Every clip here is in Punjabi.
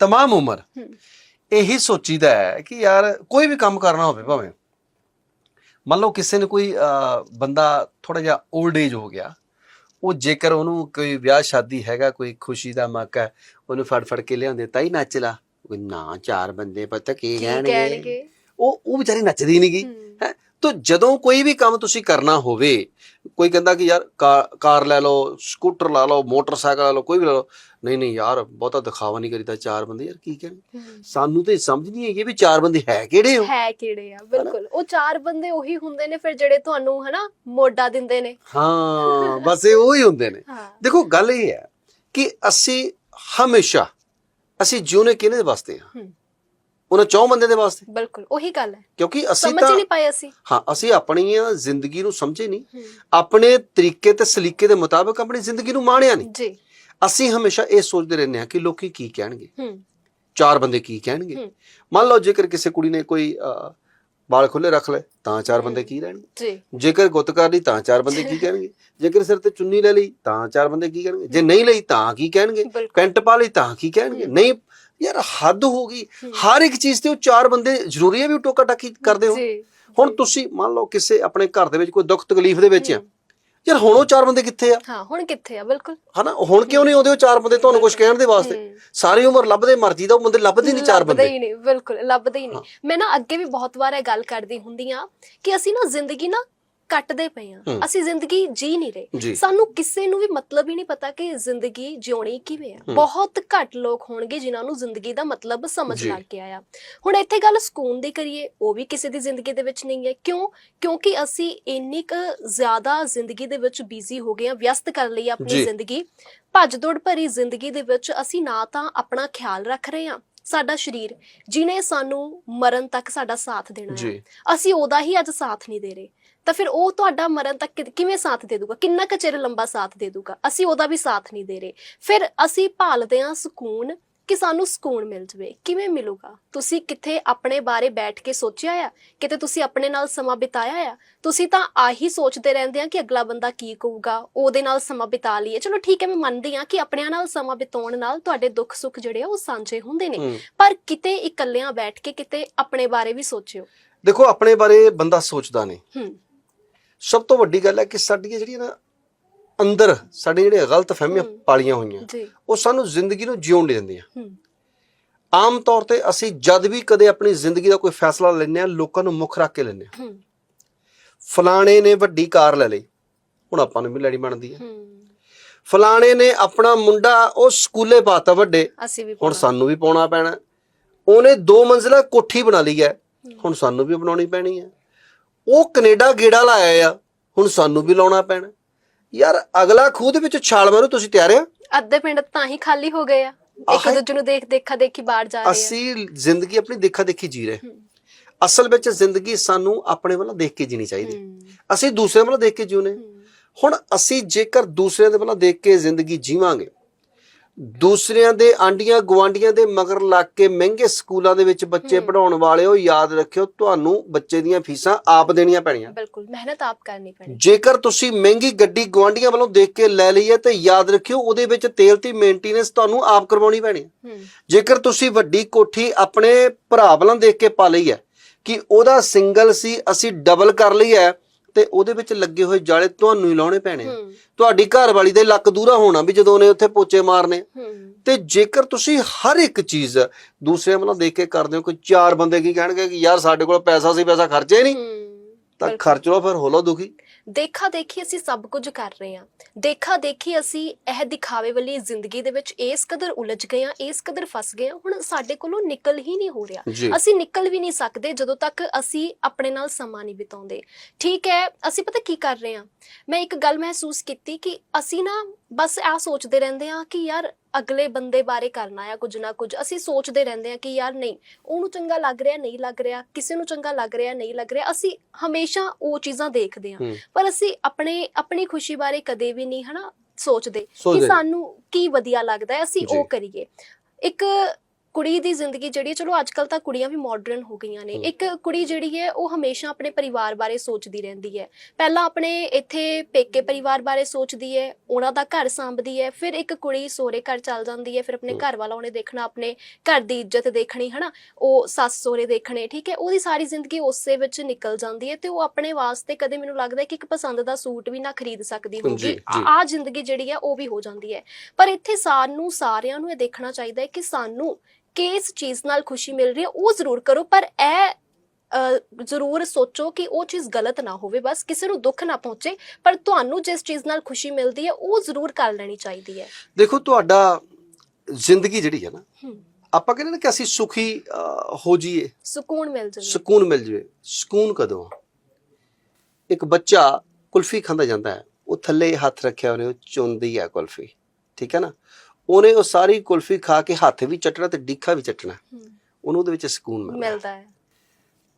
ਤਮਾਮ ਉਮਰ। ਇਹੀ ਸੋਚੀਦਾ ਹੈ ਕਿ ਯਾਰ ਕੋਈ ਵੀ ਕੰਮ ਕਰਨਾ ਹੋਵੇ ਭਾਵੇਂ ਮੰਨ ਲਓ ਕਿਸੇ ਨੇ ਕੋਈ ਬੰਦਾ ਥੋੜਾ ਜਿਹਾ 올ਡ ਏਜ ਹੋ ਗਿਆ ਉਹ ਜੇਕਰ ਉਹਨੂੰ ਕੋਈ ਵਿਆਹ ਸ਼ਾਦੀ ਹੈਗਾ ਕੋਈ ਖੁਸ਼ੀ ਦਾ ਮੌਕਾ ਹੈ ਉਹਨੂੰ ਫੜ ਫੜ ਕੇ ਲਿਆਉਂਦੇ ਤਾਂ ਹੀ ਨੱਚ ਲਾ ਕੋਈ ਨਾ ਚਾਰ ਬੰਦੇ ਪਤਾ ਕੀ ਕਹਿਣਗੇ ਉਹ ਉਹ ਵਿਚਾਰੀ ਨੱਚਦੀ ਨਹੀਂਗੀ ਹੂੰ, ਤਾਂ ਜਦੋਂ ਕੋਈ ਵੀ ਕੰਮ ਤੁਸੀਂ ਕਰਨਾ ਹੋਵੇ ਕੋਈ ਕਹਿੰਦਾ ਕਿ ਯਾਰ ਕਾਰ ਲੈ ਲਓ ਸਕੂਟਰ ਲਾ ਲਓ ਮੋਟਰਸਾਈਕਲ ਲੈ ਲਓ ਕੋਈ ਵੀ ਲੈ ਲਓ ਨਹੀਂ ਨਹੀਂ ਯਾਰ ਬਹੁਤਾ ਦਿਖਾਵਾ ਨਹੀਂ ਕਰੀਦਾ ਚਾਰ ਬੰਦੇ ਯਾਰ ਕੀ ਕਹਿਣਗੇ ਹੂੰ। ਸਾਨੂੰ ਤੇ ਸਮਝ ਨਹੀਂ ਹੈਗੀ ਵੀ ਚਾਰ ਬੰਦੇ ਹੈ ਕਿਹੜੇ ਹੋ ਹੈ ਕਿਹੜੇ ਆ ਬਿਲਕੁਲ। ਉਹ ਚਾਰ ਬੰਦੇ ਉਹੀ ਹੁੰਦੇ ਨੇ ਫਿਰ ਜਿਹੜੇ ਤੁਹਾਨੂੰ ਹਨਾ ਮੋਢਾ ਦਿੰਦੇ ਨੇ। ਹਾਂ ਬਸ ਇਹ ਉਹੀ ਹੁੰਦੇ ਨੇ। ਦੇਖੋ ਗੱਲ ਇਹ ਹੈ ਕਿ ਅਸੀਂ ਹਮੇਸ਼ਾ ਅਸੀਂ ਜਿਉਨੇ ਕਿਹਨੇ ਵਾਸਤੇ ਆ। ਉਹਨਾਂ ਚੌਂ ਬੰਦੇ ਦੇ ਵਾਸਤੇ। ਬਿਲਕੁਲ ਉਹੀ ਗੱਲ ਹੈ। ਕਿਉਂਕਿ ਅਸੀਂ ਸਮਝ ਤਾਂ ਨਹੀਂ ਪਾਏ ਅਸੀਂ। ਹਾਂ ਅਸੀਂ ਆਪਣੀਆਂ ਜ਼ਿੰਦਗੀ ਨੂੰ ਸਮਝੇ ਨਹੀਂ। ਆਪਣੇ ਤਰੀਕੇ ਤੇ ਸਲੀਕੇ ਦੇ ਮੁਤਾਬਕ ਆਪਣੀ ਜ਼ਿੰਦਗੀ ਨੂੰ ਮਾਣਿਆ ਨਹੀਂ। ਜੀ। ਅਸੀਂ ਹਮੇਸ਼ਾ ਇਹ ਸੋਚਦੇ ਰਹਿੰਦੇ ਹਾਂ ਕਿ ਲੋਕੀ ਕੀ ਕਹਿਣਗੇ? ਹੂੰ। ਚਾਰ ਬੰਦੇ ਕੀ ਕਹਿਣਗੇ। ਮੰਨ ਲਓ ਜੇਕਰ ਕਿਸੇ ਕੁੜੀ ਨੇ ਕੋਈ ਵਾਲ ਖੁੱਲੇ ਰੱਖ ਲਏ ਤਾਂ ਚਾਰ ਬੰਦੇ ਕੀ ਰਹਿਣਗੇ? ਜੀ। ਜੇਕਰ ਗੁੱਤ ਕਰ ਲਈ ਤਾਂ ਚਾਰ ਬੰਦੇ ਕੀ ਕਹਿਣਗੇ? ਜੇਕਰ ਸਿਰ ਤੇ ਚੁੰਨੀ ਲੈ ਲਈ ਤਾਂ ਚਾਰ ਬੰਦੇ ਕੀ ਕਹਿਣਗੇ? ਜੇ ਨਹੀਂ ਲਈ ਤਾਂ ਕੀ ਕਹਿਣਗੇ? ਪੈਂਟ ਪਾ ਲਈ ਤਾਂ ਕੀ ਕਹਿਣਗੇ? ਨਹੀਂ ਯਾਰ ਹੱਦ ਹੋ ਗਈ। ਹਰ ਇੱਕ ਚੀਜ਼ ਤੇ ਉਹ ਚਾਰ ਬੰਦੇ ਜ਼ਰੂਰੀ ਹੈ ਵੀ ਟੋਕਾ ਟਾਕੀ ਕਰਦੇ ਹੋ ਹੁਣ ਤੁਸੀਂ ਮੰਨ ਲਓ ਕਿਸੇ ਆਪਣੇ ਘਰ ਦੇ ਵਿੱਚ ਕੋਈ ਦੁੱਖ ਤਕਲੀਫ ਦੇ ਵਿੱਚ ਆ। ਯਾਰ ਹੁਣ ਉਹ ਚਾਰ ਬੰਦੇ ਕਿੱਥੇ ਆ? ਹਾਂ ਹੁਣ ਕਿੱਥੇ ਆ? ਬਿਲਕੁਲ। ਹਨਾ? ਹੁਣ ਕਿਉਂ ਨਹੀਂ ਆਉਂਦੇ ਉਹ ਚਾਰ ਬੰਦੇ ਤੁਹਾਨੂੰ ਕੁਝ ਕਹਿਣ ਦੇ ਵਾਸਤੇ। ਸਾਰੀ ਉਮਰ ਲੱਭਦੇ ਮਰਜ਼ੀ ਦਾ ਉਹ ਬੰਦੇ ਲੱਭਦੇ ਨਹੀਂ ਚਾਰ ਲੱਭਦੇ ਬੰਦੇ। ਹੀ ਨਹੀਂ ਬਿਲਕੁਲ ਲੱਭਦੇ ਹੀ ਨਹੀਂ। ਮੈਂ ਨਾ ਅੱਗੇ ਵੀ ਬਹੁਤ ਵਾਰ ਇਹ ਗੱਲ ਕਰਦੀ ਹੁੰਦੀ ਆ ਕਿ ਅਸੀਂ ਨਾ ਜ਼ਿੰਦਗੀ ਨਾ ਕੱਟਦੇ ਪਏ ਆ। ਅਸੀਂ ਜ਼ਿੰਦਗੀ ਜੀ ਨਹੀਂ। ਰਹੇ ਸਾਨੂੰ ਕਿਸੇ ਨੂੰ ਵੀ ਮਤਲਬ ਹੀ ਨਹੀਂ ਪਤਾ ਕਿ ਜ਼ਿੰਦਗੀ ਜਿਉਣੀ ਕਿਵੇਂ ਆ। ਬਹੁਤ ਘੱਟ ਲੋਕ ਹੋਣਗੇ ਜਿਨ੍ਹਾਂ ਨੂੰ ਜ਼ਿੰਦਗੀ ਦਾ ਮਤਲਬ ਸਮਝ। ਲੱਗ ਗਿਆ ਆ ਹੁਣ ਇੱਥੇ ਗੱਲ ਸਕੂਨ ਦੀ ਕਰੀਏ ਉਹ ਵੀ ਕਿਸੇ ਦੀ ਜ਼ਿੰਦਗੀ ਦੇ ਵਿੱਚ ਨਹੀਂ ਹੈ ਕਿਉਂ ਕਿਉਂਕਿ ਅਸੀਂ ਇੰਨੀ ਕੁ ਜ਼ਿਆਦਾ ਜ਼ਿੰਦਗੀ ਦੇ ਵਿੱਚ ਬਿਜ਼ੀ ਹੋ ਗਏ ਆ ਵਿਅਸਤ ਕਰ ਲਈ ਆਪਣੀ। ਜ਼ਿੰਦਗੀ ਭੱਜ ਦੌੜ ਭਰੀ ਜ਼ਿੰਦਗੀ ਦੇ ਵਿੱਚ ਅਸੀਂ ਨਾ ਤਾਂ ਆਪਣਾ ਖਿਆਲ ਰੱਖ ਰਹੇ ਹਾਂ ਸਾਡਾ ਸਰੀਰ ਜਿਨੇ ਸਾਨੂੰ ਮਰਨ ਤੱਕ ਸਾਡਾ ਸਾਥ ਦੇਣਾ ਹੈ ਅਸੀਂ ਉਹਦਾ ਹੀ ਅੱਜ ਸਾਥ ਨਹੀਂ ਦੇ ਰਹੇ ਤਾਂ ਫਿਰ ਉਹ ਤੁਹਾਡਾ ਮਰਨ ਤੱਕ ਕਿਵੇਂ ਸਾਥ ਦੇ ਦੂਗਾ? ਕਿੰਨਾ ਕੁ ਚਿਰ ਲੰਬਾ ਸਾਥ ਦੇ ਦੂਗਾ? ਅਸੀਂ ਉਹਦਾ ਵੀ ਸਾਥ ਨਹੀਂ ਦੇ ਰਹੇ। ਫਿਰ ਅਸੀਂ ਭਾਲਦੇ ਹਾਂ ਸਕੂਨ ਕਿ ਸਾਨੂੰ ਸਕੂਨ ਮਿਲ ਜਵੇ। ਕਿਵੇਂ ਮਿਲੂਗਾ? ਤੁਸੀਂ ਕਿੱਥੇ ਆਪਣੇ ਬਾਰੇ ਬੈਠ ਕੇ ਸੋਚਿਆ ਆ? ਕਿਤੇ ਤੁਸੀਂ ਆਪਣੇ ਨਾਲ ਸਮਾਂ ਬਿਤਾਇਆ ਆ? ਤੁਸੀਂ ਤਾਂ ਆਹੀ ਸੋਚਦੇ ਰਹਿੰਦੇ ਆ ਕਿ ਅਗਲਾ ਬੰਦਾ ਕੀ ਕਹੂਗਾ? ਉਹਦੇ ਨਾਲ ਸਮਾਂ ਬਿਤਾ ਲਈਏ। ਚਲੋ ਠੀਕ ਹੈ ਮੈਂ ਮੰਨਦੀ ਆ ਕਿ ਆਪਣਿਆਂ ਨਾਲ ਸਮਾਂ ਬਿਤਾਉਣ ਨਾਲ ਤੁਹਾਡੇ ਦੁੱਖ ਸੁੱਖ ਜਿਹੜੇ ਆ ਉਹ ਸਾਂਝੇ ਹੁੰਦੇ ਨੇ। ਪਰ ਕਿਤੇ ਇਕੱਲਿਆਂ ਬੈਠ ਕੇ ਕਿਤੇ ਆਪਣੇ ਬਾਰੇ ਵੀ ਸੋਚਿਓ। ਦੇਖੋ ਆਪਣੇ ਬਾਰੇ ਬੰਦਾ ਸੋਚਦਾ ਨਹੀਂ। ਹੂੰ। ਸਭ ਤੋਂ ਵੱਡੀ ਗੱਲ ਹੈ ਕਿ ਸਾਡੀਆਂ ਜਿਹੜੀਆਂ ਨਾ ਅੰਦਰ ਸਾਡੇ ਜਿਹੜੇ ਗਲਤ ਫਹਿਮੀਆਂ। ਪਾਲੀਆਂ ਹੋਈਆਂ ਉਹ ਸਾਨੂੰ ਜ਼ਿੰਦਗੀ ਨੂੰ ਜਿਉਣ ਨਹੀਂ ਦਿੰਦੀਆਂ। ਆਮ ਤੌਰ ਤੇ ਅਸੀਂ ਜਦ ਵੀ ਕਦੇ ਆਪਣੀ ਜ਼ਿੰਦਗੀ ਦਾ ਕੋਈ ਫੈਸਲਾ ਲੈਂਦੇ ਆ ਲੋਕਾਂ ਨੂੰ ਮੁੱਖ ਰੱਖ ਕੇ ਲੈਂਦੇ ਆ ਫਲਾਣੇ ਨੇ ਵੱਡੀ ਕਾਰ ਲੈ ਲਈ ਹੁਣ ਆਪਾਂ ਨੂੰ ਵੀ ਲੈਣੀ ਬਣਦੀ ਹੈ। ਫਲਾਣੇ ਨੇ ਆਪਣਾ ਮੁੰਡਾ ਉਹ ਸਕੂਲੇ ਪਾਤਾ ਵੱਡੇ ਹੁਣ। ਸਾਨੂੰ ਵੀ ਪਾਉਣਾ ਪੈਣਾ। ਉਹਨੇ ਦੋ ਮੰਜ਼ਿਲਾ ਕੋਠੀ ਬਣਾ ਲਈ ਹੈ। ਹੁਣ ਸਾਨੂੰ ਵੀ ਬਣਾਉਣੀ ਪੈਣੀ ਹੈ। ਉਹ ਕੈਨੇਡਾ ਗੇੜਾ ਲਾਇਆ ਆ। ਹੁਣ ਸਾਨੂੰ ਵੀ ਲਾਉਣਾ ਪੈਣਾ। ਯਾਰ ਅਗਲਾ ਖੂਹ ਦੇ ਵਿੱਚ ਛਾਲ ਮਾਰੂ ਤੁਸੀਂ ਤਿਆਰ ਆ? ਅੱਧੇ ਪਿੰਡ ਤਾਂ ਹੀ ਖਾਲੀ ਹੋ ਗਏ ਆ। ਇੱਕ ਦੂਜੇ ਨੂੰ ਦੇਖ ਦੇਖਾ ਦੇਖੀ ਬਾਹਰ ਜਾ ਰਹੇ ਆ। ਅਸੀਂ ਜ਼ਿੰਦਗੀ ਆਪਣੀ ਦੇਖਾ ਦੇਖੀ ਜੀ ਰਹੇ। ਅਸਲ ਵਿੱਚ ਜ਼ਿੰਦਗੀ ਸਾਨੂੰ ਆਪਣੇ ਵੱਲ ਦੇਖ ਕੇ ਜੀਣੀ ਚਾਹੀਦੀ। ਅਸੀਂ ਦੂਸਰੇ ਵੱਲ ਦੇਖ ਕੇ ਜਿਉਨੇ। ਹੁਣ ਅਸੀਂ ਜੇਕਰ ਦੂਸਰਿਆਂ ਦੇ ਵੱਲ ਦੇਖ ਕੇ ਜ਼ਿੰਦਗੀ ਜੀਵਾਂਗੇ ਦੂਸਰਿਆਂ ਦੇ ਆਂਡੀਆਂ ਗਵਾਂਡੀਆਂ ਦੇ ਮਗਰ ਲੱਗ ਕੇ ਮਹਿੰਗੇ ਸਕੂਲਾਂ ਦੇ ਵਿੱਚ ਬੱਚੇ। ਪੜਾਉਣ ਵਾਲਿਓ ਯਾਦ ਰੱਖਿਓ ਤੁਹਾਨੂੰ ਬੱਚੇ ਦੀਆਂ ਫੀਸਾਂ ਆਪ ਦੇਣੀਆਂ ਪੈਣੀਆਂ। ਬਿਲਕੁਲ ਮਿਹਨਤ ਆਪ ਕਰਨੀ ਪੈਣੀ। ਜੇਕਰ ਤੁਸੀਂ ਮਹਿੰਗੀ ਗੱਡੀ ਗਵਾਂਡੀਆਂ ਵੱਲੋਂ ਦੇਖ ਕੇ ਲੈ ਲਈ ਹੈ ਤੇ ਯਾਦ ਰੱਖਿਓ ਉਹਦੇ ਵਿੱਚ ਤੇਲ ਦੀ ਮੇਨਟੇਨੈਂਸ ਤੁਹਾਨੂੰ ਆਪ ਕਰਵਾਉਣੀ ਪੈਣੀ ਹੂੰ। ਜੇਕਰ ਤੁਸੀਂ ਵੱਡੀ ਕੋਠੀ ਆਪਣੇ ਭਰਾ ਵੱਲੋਂ ਦੇਖ ਕੇ ਪਾ ਲਈ ਹੈ ਕਿ ਉਹਦਾ ਸਿੰਗਲ ਸੀ ਅਸੀਂ ਡਬਲ ਕਰ ਲਈ ਹੈ ਤੇ ਉਹਦੇ ਵਿੱਚ ਲੱਗੇ ਹੋਏ ਜਾਲੇ ਤੁਹਾਨੂੰ ਹੀ ਲਾਉਣੇ ਪੈਣੇ ਆ। ਤੁਹਾਡੀ ਘਰ ਵਾਲੀ ਦੇ ਲੱਕ ਦੂਰਾ ਹੋਣਾ ਵੀ ਜਦੋਂ ਉਹਨੇ ਉੱਥੇ ਪੋਚੇ ਮਾਰਨੇ ਤੇ ਜੇਕਰ ਤੁਸੀਂ ਹਰ ਇੱਕ ਚੀਜ਼ ਦੂਸਰਿਆਂ ਵੱਲੋਂ ਦੇਖ ਕੇ ਕਰਦੇ ਹੋ ਕੋਈ ਚਾਰ ਬੰਦੇ ਕੀ ਕਹਿਣਗੇ ਕਿ ਯਾਰ ਸਾਡੇ ਕੋਲ ਪੈਸਾ ਸੀ ਪੈਸਾ ਖਰਚੇ ਨਹੀਂ। ਹੂੰ। ਤਾਂ। ਖਰਚ ਲਓ ਫਿਰ ਹੋਲੋ ਦੁਖੀ। ਦੇਖਾ ਦੇਖੀ ਅਸੀਂ ਸਭ ਕੁਝ ਕਰ ਰਹੇ ਹਾਂ। ਦੇਖਾ ਦੇਖੀ ਅਸੀਂ ਇਹ ਦਿਖਾਵੇ ਵਾਲੀ ਜ਼ਿੰਦਗੀ ਦੇ ਵਿੱਚ ਇਸ ਕਦਰ ਉਲਝ ਗਏ ਹਾਂ ਇਸ ਕਦਰ ਫਸ ਗਏ ਹਾਂ। ਹੁਣ ਸਾਡੇ ਕੋਲੋਂ ਨਿਕਲ ਹੀ ਨਹੀਂ ਹੋ ਰਿਹਾ। ਅਸੀਂ ਨਿਕਲ ਵੀ ਨਹੀਂ ਸਕਦੇ ਜਦੋਂ ਤੱਕ ਅਸੀਂ ਆਪਣੇ ਨਾਲ ਸਮਾਂ ਨਹੀਂ ਬਿਤਾਉਂਦੇ। ਠੀਕ ਹੈ ਅਸੀਂ ਪਤਾ ਕੀ ਕਰ ਰਹੇ ਹਾਂ? ਮੈਂ ਇੱਕ ਗੱਲ ਮਹਿਸੂਸ ਕੀਤੀ ਕਿ ਅਸੀਂ ਨਾ ਬਸ ਆ ਸੋਚਦੇ ਰਹਿੰਦੇ ਹਾਂ ਕਿ ਯਾਰ ਅਗਲੇ ਬੰਦੇ ਬਾਰੇ ਕਰਨਾ ਆ ਕੁਝ ਨਾ ਕੁਝ ਅਸੀਂ ਸੋਚਦੇ ਰਹਿੰਦੇ ਹਾਂ ਕਿ ਯਾਰ ਨਹੀਂ ਉਹਨੂੰ ਚੰਗਾ ਲੱਗ ਰਿਹਾ ਨਹੀਂ ਲੱਗ ਰਿਹਾ ਕਿਸੇ ਨੂੰ ਚੰਗਾ ਲੱਗ ਰਿਹਾ ਨਹੀਂ ਲੱਗ ਰਿਹਾ ਅਸੀਂ ਹਮੇਸ਼ਾ ਉਹ ਚੀਜ਼ਾਂ ਦੇਖਦੇ ਹਾਂ ਹੂੰ। ਪਰ ਅਸੀਂ ਆਪਣੇ ਆਪਣੀ ਖੁਸ਼ੀ ਬਾਰੇ ਕਦੇ ਵੀ ਨਹੀਂ ਹਨਾ ਸੋਚਦੇ ਕਿ। ਸਾਨੂੰ ਕੀ ਵਧੀਆ ਲੱਗਦਾ ਹੈ ਅਸੀਂ। ਉਹ ਕਰੀਏ ਇੱਕ ਕੁੜੀ ਦੀ ਜ਼ਿੰਦਗੀ ਜਿਹੜੀ ਹੈ ਚਲੋ ਅੱਜ ਕੱਲ ਤਾਂ ਕੁੜੀਆਂ ਵੀ ਮਾਡਰਨ ਹੋ ਗਈਆਂ ਨੇ। ਇੱਕ ਕੁੜੀ ਜਿਹੜੀ ਹੈ ਉਹ ਹਮੇਸ਼ਾ ਆਪਣੇ ਪਰਿਵਾਰ ਬਾਰੇ ਸੋਚਦੀ ਰਹਿੰਦੀ ਹੈ। ਪਹਿਲਾਂ ਆਪਣੇ ਇੱਥੇ ਪੇਕੇ ਪਰਿਵਾਰ ਬਾਰੇ ਸੋਚਦੀ ਹੈ ਉਹਨਾਂ ਦਾ ਘਰ ਸੰਭਦੀ ਹੈ ਫਿਰ ਇੱਕ ਕੁੜੀ ਸੋਹਰੇ ਘਰ ਚੱਲ ਜਾਂਦੀ ਹੈ ਫਿਰ ਆਪਣੇ। ਘਰ ਵਾਲਾ ਉਹਨੇ ਦੇਖਣਾ ਆਪਣੇ ਘਰ ਦੀ ਇੱਜ਼ਤ ਦੇਖਣੀ ਹਨਾ? ਉਹ ਸੱਸ ਸੋਹਰੇ ਦੇਖਣੇ ਠੀਕ ਹੈ? ਉਹਦੀ ਸਾਰੀ ਜ਼ਿੰਦਗੀ ਉਸੇ ਵਿੱਚ ਨਿਕਲ ਜਾਂਦੀ ਹੈ ਤੇ ਉਹ ਆਪਣੇ ਵਾਸਤੇ ਕਦੇ ਮੈਨੂੰ ਲੱਗਦਾ ਕਿ ਇੱਕ ਪਸੰਦ ਦਾ ਸੂਟ ਵੀ ਨਾ ਖਰੀਦ ਸਕਦੀ ਹੋਊਗੀ। ਜੀ। ਆ ਜ਼ਿੰਦਗੀ ਜਿਹੜੀ ਹੈ ਉਹ ਵੀ ਹੋ ਜਾਂਦੀ ਹੈ। ਪਰ ਇੱਥੇ ਸਾਨੂੰ ਸਾਰਿਆਂ ਨੂੰ ਇਹ ਦੇਖਣਾ ਚਾਹੀਦਾ ਹੈ ਕਿ ਸਾਨੂੰ ਕਿਸ ਚੀਜ਼ ਨਾਲ ਖੁਸ਼ੀ ਮਿਲ ਰਹੀ ਹੈ ਉਹ ਜ਼ਰੂਰ ਕਰੋ ਪਰ ਇਹ ਜ਼ਰੂਰ ਸੋਚੋ ਕਿ ਉਹ ਚੀਜ਼ ਗਲਤ ਨਾ ਹੋਵੇ ਬਸ ਕਿਸੇ ਨੂੰ ਦੁੱਖ ਨਾ ਪਹੁੰਚੇ ਪਰ ਤੁਹਾਨੂੰ ਜਿਸ ਚੀਜ਼ ਨਾਲ ਖੁਸ਼ੀ ਮਿਲਦੀ ਹੈ ਉਹ ਜ਼ਰੂਰ ਕਰ ਲੈਣੀ ਚਾਹੀਦੀ ਹੈ। ਦੇਖੋ ਤੁਹਾਡਾ ਜ਼ਿੰਦਗੀ ਜਿਹੜੀ ਹੈ ਨਾ ਆਪਾਂ ਕਹਿੰਦੇ ਨੇ ਕਿ ਅਸੀਂ ਸੁਖੀ ਹੋ ਜਾਈਏ। ਸਕੂਨ ਮਿਲ ਜਾਵੇ। ਸਕੂਨ ਮਿਲ ਜਵੇ। ਸਕੂਨ ਕਦੋਂ ਇੱਕ ਬੱਚਾ ਕੁਲਫੀ ਖਾਂਦਾ ਜਾਂਦਾ ਹੈ ਉਹ ਥੱਲੇ ਹੱਥ ਰੱਖਿਆ ਉਹਨੇ ਉਹ ਚੁੰਦੀ ਹੈ ਕੁਲਫੀ ਠੀਕ ਹੈ ਨਾ? ਉਹਨੇ ਉਹ ਸਾਰੀ ਕੁਲਫੀ ਖਾ ਕੇ ਹੱਥ ਵੀ ਚੱਟਣਾ ਤੇ ਡਿੱਖਾ ਵੀ ਚੱਟਣਾ। ਉਹਨੂੰ ਉਹਦੇ ਵਿੱਚ ਸਕੂਨ ਮਿਲਦਾ। ਹੈ।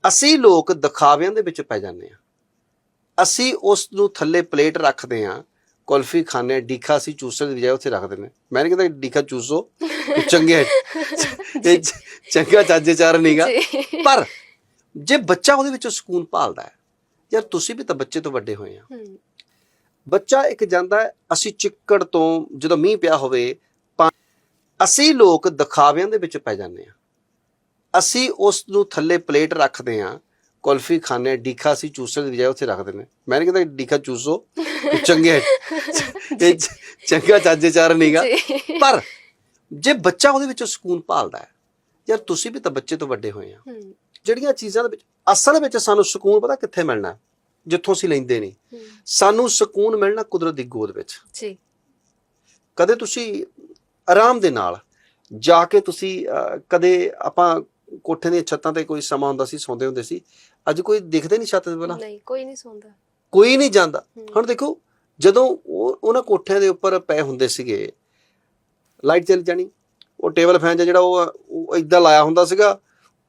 ਅਸੀਂ ਲੋਕ ਦਿਖਾਵਿਆਂ ਦੇ ਵਿੱਚ ਪੈ ਜਾਂਦੇ ਆ ਅਸੀਂ ਉਸ ਨੂੰ ਥੱਲੇ ਪਲੇਟ ਰੱਖਦੇ ਆ ਕੁਲਫੀ ਖਾਣੇ ਡੀਖਾ ਅਸੀਂ ਚੂਸਣ ਦੀ ਬਜਾਏ ਉੱਥੇ ਰੱਖ ਦਿੰਦੇ। ਮੈਂ ਨਹੀਂ ਕਹਿੰਦਾ ਡੀਖਾ ਚੂਸੋ ਚੰਗੇ ਚੰਗਾ ਚਾਜੇ ਚਾਰ ਨਹੀਂਗਾ ਪਰ ਜੇ ਬੱਚਾ ਉਹਦੇ ਵਿੱਚੋਂ ਸਕੂਨ ਭਾਲਦਾ ਹੈ ਯਾਰ ਤੁਸੀਂ ਵੀ ਤਾਂ ਬੱਚੇ ਤੋਂ ਵੱਡੇ ਹੋਏ ਆ। ਬੱਚਾ ਇੱਕ ਜਾਂਦਾ ਅਸੀਂ ਚਿੱਕੜ ਤੋਂ ਜਦੋਂ ਮੀਂਹ ਪਿਆ ਹੋਵੇ ਅਸੀਂ ਲੋਕ ਦਿਖਾਵਿਆਂ ਦੇ ਵਿੱਚ ਪੈ ਜਾਂਦੇ ਆ ਅਸੀਂ ਉਸ ਨੂੰ ਥੱਲੇ ਪਲੇਟ ਰੱਖਦੇ ਆ ਕੁਲਫੀ ਖਾਣੇ ਡੀਖਾ ਅਸੀਂ ਚੂਸਣ ਦੀ ਬਜਾਏ ਉੱਥੇ ਰੱਖ ਦਿੰਦੇ ਹਾਂ। ਮੈਂ ਨਹੀਂ ਕਹਿੰਦਾ ਡੀਖਾ ਚੂਸੋ ਚੰਗੇ। ਇਹ ਚੰਗਾ ਚਾਜੇ ਚਾਰ ਨਹੀਂਗਾ ਪਰ ਜੇ ਬੱਚਾ ਉਹਦੇ ਵਿੱਚੋਂ ਸਕੂਨ ਭਾਲਦਾ ਹੈ ਯਾਰ ਤੁਸੀਂ ਵੀ ਤਾਂ ਬੱਚੇ ਤੋਂ ਵੱਡੇ ਹੋਏ ਆ ਜਿਹੜੀਆਂ ਚੀਜ਼ਾਂ ਦੇ ਵਿੱਚ ਅਸਲ ਵਿੱਚ ਸਾਨੂੰ ਸਕੂਨ ਪਤਾ ਕਿੱਥੇ ਮਿਲਣਾ? ਜਿੱਥੋਂ ਅਸੀਂ ਲੈਂਦੇ ਨਹੀਂ। ਸਾਨੂੰ ਸਕੂਨ ਮਿਲਣਾ ਕੁਦਰਤ ਦੀ ਗੋਦ ਵਿੱਚ। ਜੀ। ਕਦੇ ਤੁਸੀਂ ਆਰਾਮ ਦੇ ਨਾਲ ਜਾ ਕੇ ਤੁਸੀਂ ਕਦੇ ਆਪਾਂ ਕੋਠੇ ਦੀਆਂ ਛੱਤਾਂ ਤੇ ਕੋਈ ਸਮਾਂ ਹੁੰਦਾ ਸੀ ਸੌਂਦੇ ਹੁੰਦੇ ਸੀ ਅੱਜ ਕੋਈ ਦਿਖਦੇ ਨਹੀਂ ਛੱਤ ਦੇ ਪਹਿਲਾਂ ਨਹੀਂ ਕੋਈ ਨਹੀਂ ਸੌਂਦਾ। ਕੋਈ ਨਹੀਂ ਜਾਂਦਾ। ਹੁਣ ਦੇਖੋ ਜਦੋਂ ਉਹ ਉਹਨਾਂ ਕੋਠਿਆਂ ਦੇ ਉੱਪਰ ਪਏ ਹੁੰਦੇ ਸੀਗੇ ਲਾਈਟ ਚੱਲ ਜਾਣੀ ਉਹ ਟੇਬਲ ਫੈਨ ਜਿਹਾ ਜਿਹੜਾ ਉਹ ਇਦਾਂ ਲਾਇਆ ਹੁੰਦਾ ਸੀਗਾ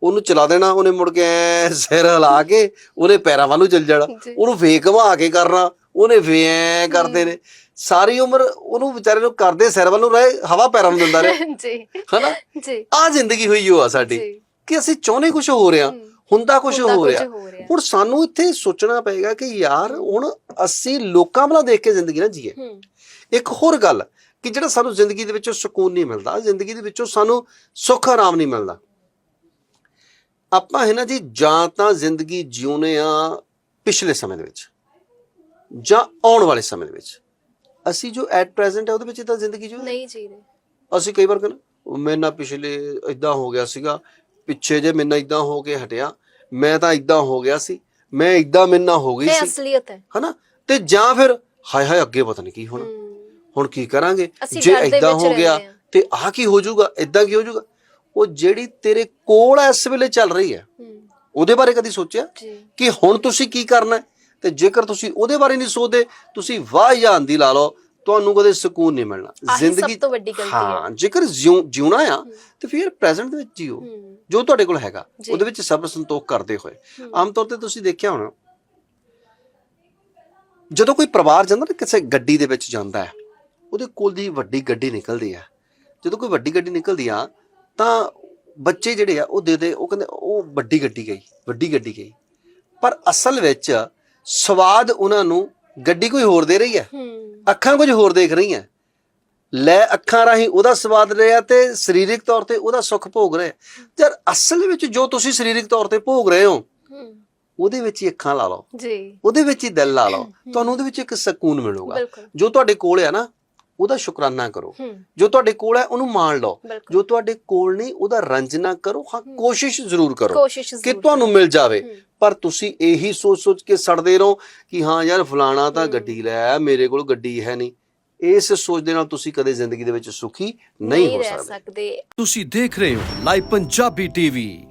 ਉਹਨੂੰ ਚਲਾ ਦੇਣਾ ਉਹਨੇ ਮੁੜ ਕੇ ਸਿਰ ਹਿਲਾ ਕੇ ਉਹਨੇ ਪੈਰਾਂ ਵੱਲ ਨੂੰ ਚੱਲ ਜਾਣਾ। ਉਹਨੂੰ ਵੇਖ ਘੁਮਾ ਕੇ ਕਰਨਾ ਉਹਨੇ ਵੇ ਕਰਦੇ ਨੇ। ਸਾਰੀ ਉਮਰ ਉਹਨੂੰ ਵਿਚਾਰੇ ਨੂੰ ਕਰਦੇ ਸਿਰ ਵੱਲ ਨੂੰ ਰਹੇ ਹਵਾ ਪੈਰਾਂ ਨੂੰ ਦਿੰਦਾ ਰਹੇ। ਜੀ। ਹਨਾ? ਜੀ। ਆ ਜ਼ਿੰਦਗੀ ਹੋਈ ਓ ਆ ਸਾਡੀ ਕਿ ਅਸੀਂ ਚਾਹੁੰਦੇ ਕੁਝ ਹੋ। ਰਿਹਾ ਹੁੰਦਾ ਕੁਝ ਹੋ ਰਿਹਾ ਹੋ ਹੁਣ ਸਾਨੂੰ ਇੱਥੇ ਸੋਚਣਾ ਪਏਗਾ ਕਿ ਯਾਰ ਹੁਣ ਅਸੀਂ ਲੋਕਾਂ ਵੱਲ ਦੇਖ ਕੇ ਜ਼ਿੰਦਗੀ ਨਾ ਜੀਏ। ਇੱਕ ਹੋਰ ਗੱਲ ਕਿ ਜਿਹੜਾ ਸਾਨੂੰ ਜ਼ਿੰਦਗੀ ਦੇ ਵਿੱਚੋਂ ਸਕੂਨ ਨਹੀਂ ਮਿਲਦਾ ਜ਼ਿੰਦਗੀ ਦੇ ਵਿੱਚੋਂ ਸਾਨੂੰ ਸੁੱਖ ਆਰਾਮ ਨਹੀਂ ਮਿਲਦਾ। ਆਪਾਂ ਹੈ ਨਾ ਜੀ ਜਾਂ ਤਾਂ ਜ਼ਿੰਦਗੀ ਜਿਉਨੇ ਆ ਪਿਛਲੇ ਸਮੇਂ ਦੇ ਵਿੱਚ। ਜਾਂ ਆਉਣ ਵਾਲੇ ਸਮੇਂ ਦੇ ਵਿੱਚ? ਅਸੀਂ ਜੋ ਐਟ ਪ੍ਰੈਜ਼ੈਂਟ ਹੈ ਉਹਦੇ ਵਿੱਚ ਤਾਂ ਜ਼ਿੰਦਗੀ ਜੋ ਨਹੀਂ ਜੀ ਰਹੇ ਅਸੀਂ ਕਈ ਵਾਰ ਕਹਿੰਦੇ ਨਾਲ ਪਿਛਲੇ ਇਦਾਂ ਹੋ ਗਿਆ ਸੀਗਾ ਪਿੱਛੇ ਜੇ ਮੇਰੇ ਨਾਲ ਇਦਾਂ ਹੋ ਕੇ ਹਟਿਆ ਮੈਂ ਤਾਂ ਇਦਾਂ ਹੋ ਗਿਆ ਸੀ ਮੈਂ ਇਦਾਂ ਮੇਰੇ ਨਾਲ ਹੋ ਗਈ ਇਹ ਸੀ। ਅਸਲੀਅਤ ਹੈ। ਹਨਾ? ਤੇ ਜਾਂ ਫਿਰ ਹਾਏ ਹਾਏ ਅੱਗੇ ਪਤਾ ਨਹੀਂ ਕੀ ਹੋਣਾ। ਹੁਣ ਕੀ ਕਰਾਂਗੇ? ਜੇ ਇਦਾਂ ਹੋ ਗਿਆ। ਤੇ ਆਹ ਕੀ ਹੋ ਜਾਊਗਾ? ਇਦਾਂ ਕੀ ਹੋ ਜਾਊਗਾ? ਉਹ ਜਿਹੜੀ ਤੇਰੇ ਕੋਲ ਇਸ ਵੇਲੇ ਚੱਲ ਰਹੀ ਹੈ ਉਹਦੇ ਬਾਰੇ ਕਦੀ ਸੋਚਿਆ? ਕਿ ਹੁਣ ਤੁਸੀਂ ਕੀ ਕਰਨਾ ਹੈ? ਤੇ ਜੇਕਰ ਤੁਸੀਂ ਉਹਦੇ ਬਾਰੇ ਨਹੀਂ ਸੋਚਦੇ ਤੁਸੀਂ ਵਾਹ ਜਾਂ ਦੀ ਲਾ ਲਓ ਤੁਹਾਨੂੰ ਕਦੇ ਸਕੂਨ ਨਹੀਂ ਮਿਲਣਾ। ਆਹੀ ਸਭ ਤੋਂ ਵੱਡੀ ਗਲਤੀ ਹੈ। ਹਾਂ ਜੇਕਰ ਜਿਉ- ਜਿਉਣਾ ਆ ਤੇ ਫਿਰ ਪ੍ਰੈਜ਼ੈਂਟ ਦੇ ਵਿੱਚ ਜੀਓ ਜੋ ਤੁਹਾਡੇ ਕੋਲ ਹੈਗਾ। ਉਹਦੇ ਵਿੱਚ ਸਬਰ ਸੰਤੋਖ ਕਰਦੇ ਹੋਏ। ਆਮ ਤੌਰ ਤੇ ਤੁਸੀਂ ਦੇਖਿਆ ਹੋਣਾ ਜਦੋਂ ਕੋਈ ਪਰਿਵਾਰ ਜਾਂਦਾ ਨਾ ਕਿਸੇ ਗੱਡੀ ਦੇ ਵਿੱਚ ਜਾਂਦਾ ਹੈ ਉਹਦੇ ਕੋਲ ਦੀ ਵੱਡੀ ਗੱਡੀ ਨਿਕਲਦੀ ਆ ਜਦੋਂ ਕੋਈ ਵੱਡੀ ਗੱਡੀ ਨਿਕਲਦੀ ਆ ਤਾਂ ਬੱਚੇ ਜਿਹੜੇ ਆ ਉਹ ਦੇ ਦੇ ਉਹ ਕਹਿੰਦੇ ਉਹ ਵੱਡੀ ਗੱਡੀ ਗਈ ਵੱਡੀ ਗੱਡੀ ਗਈ। ਪਰ ਅਸਲ ਵਿੱਚ ਸਵਾਦ ਉਹਨਾਂ ਨੂੰ ਗੱਡੀ ਕੋਈ ਹੋਰ ਦੇ ਰਹੀ ਹੈ। ਅੱਖਾਂ ਕੁਝ ਹੋਰ ਦੇਖ ਰਹੀਆਂ। ਲੈ ਅੱਖਾਂ ਰਾਹੀਂ ਉਹਦਾ ਸਵਾਦ ਰਿਹਾ ਤੇ ਸਰੀਰਕ ਤੌਰ ਤੇ ਉਹਦਾ ਸੁੱਖ ਭੋਗ ਰਿਹਾ। ਯਾਰ ਅਸਲ ਵਿੱਚ ਜੋ ਤੁਸੀਂ ਸਰੀਰਕ ਤੌਰ ਤੇ ਭੋਗ ਰਹੇ ਹੋ ਉਹਦੇ ਵਿੱਚ ਹੀ ਅੱਖਾਂ ਲਾ ਲਓ। ਜੀ। ਉਹਦੇ ਵਿੱਚ ਹੀ ਦਿਲ ਲਾ ਲਓ। ਤੁਹਾਨੂੰ ਉਹਦੇ ਵਿੱਚ ਇੱਕ ਸਕੂਨ ਮਿਲੂਗਾ। ਜੋ ਤੁਹਾਡੇ ਕੋਲ ਹੈ ਨਾ ਉਹਦਾ ਸ਼ੁਕਰਾਨਾ ਕਰੋ। ਜੋ ਤੁਹਾਡੇ ਕੋਲ ਹੈ ਉਹਨੂੰ ਮਾਣ ਲਓ। ਜੋ ਤੁਹਾਡੇ ਕੋਲ ਨਹੀਂ ਉਹਦਾ ਰੰਜ ਨਾ ਕਰੋ। ਹਾਂ ਕੋਸ਼ਿਸ਼ ਜ਼ਰੂਰ ਕਰੋ ਕਿ ਤੁਹਾਨੂੰ ਮਿਲ ਜਾਵੇ। ਪਰ ਤੁਸੀਂ ਇਹੀ ਸੋਚ-ਸੋਚ ਕੇ ਸੜਦੇ ਰਹੋ ਕਿ ਹਾਂ ਯਾਰ ਫਲਾਣਾ ਤਾਂ। ਗੱਡੀ ਲੈ ਆਇਆ, ਮੇਰੇ ਕੋਲ ਗੱਡੀ ਹੈ ਨਹੀਂ। ਇਸ ਸੋਚ ਦੇ ਨਾਲ ਤੁਸੀਂ ਕਦੇ ਜ਼ਿੰਦਗੀ ਦੇ ਵਿੱਚ ਸੁਖੀ ਨਹੀਂ ਹੋ ਸਕਦੇ। ਤੁਸੀਂ ਦੇਖ ਰਹੇ ਹੋ ਲਾਈਵ ਪੰਜਾਬੀ ਟੀਵੀ।